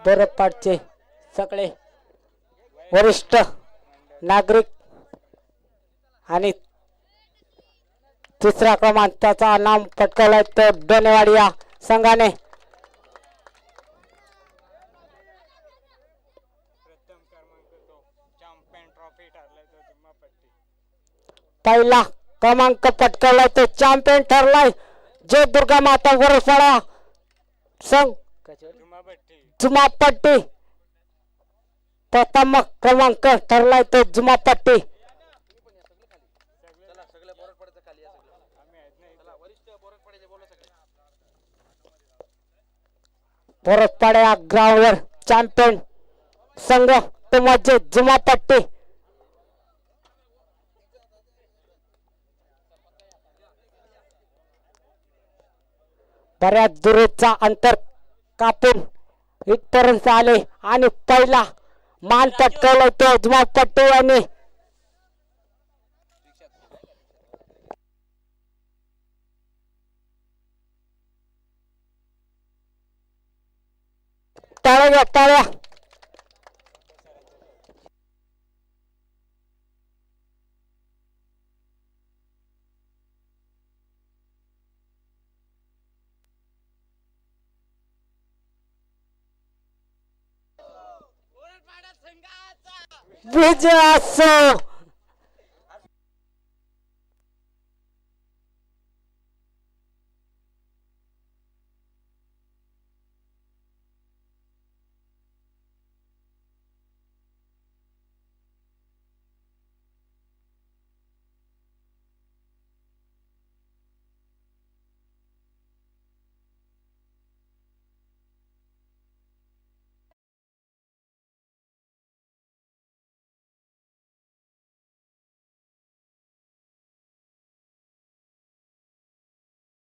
बोरपाटचे सगळे वरिष्ठ नागरिक आणि तिसरा क्रमांक त्याचा नाम पटकावलाय तर डोनेवाडी या संघाने पहिला क्रमांक पटकावलाय तो चॅम्पियन ठरलाय जय दुर्गा माता वरसाळा. संघ जुमापट्टी. प्रथम क्रमांक ठरलाय तो जुमापट्टी. आम्ही आहेत ना ग्राउंडवर चॅम्पियन संघ तो म्हणजे जुमापट्टी. बऱ्याच दुरेचा अंतर कापून इथपर्यंत आले आणि पहिला मान पटकवला तो जुमापट्टी यांनी टाळ्या टाळ्या Brilhação!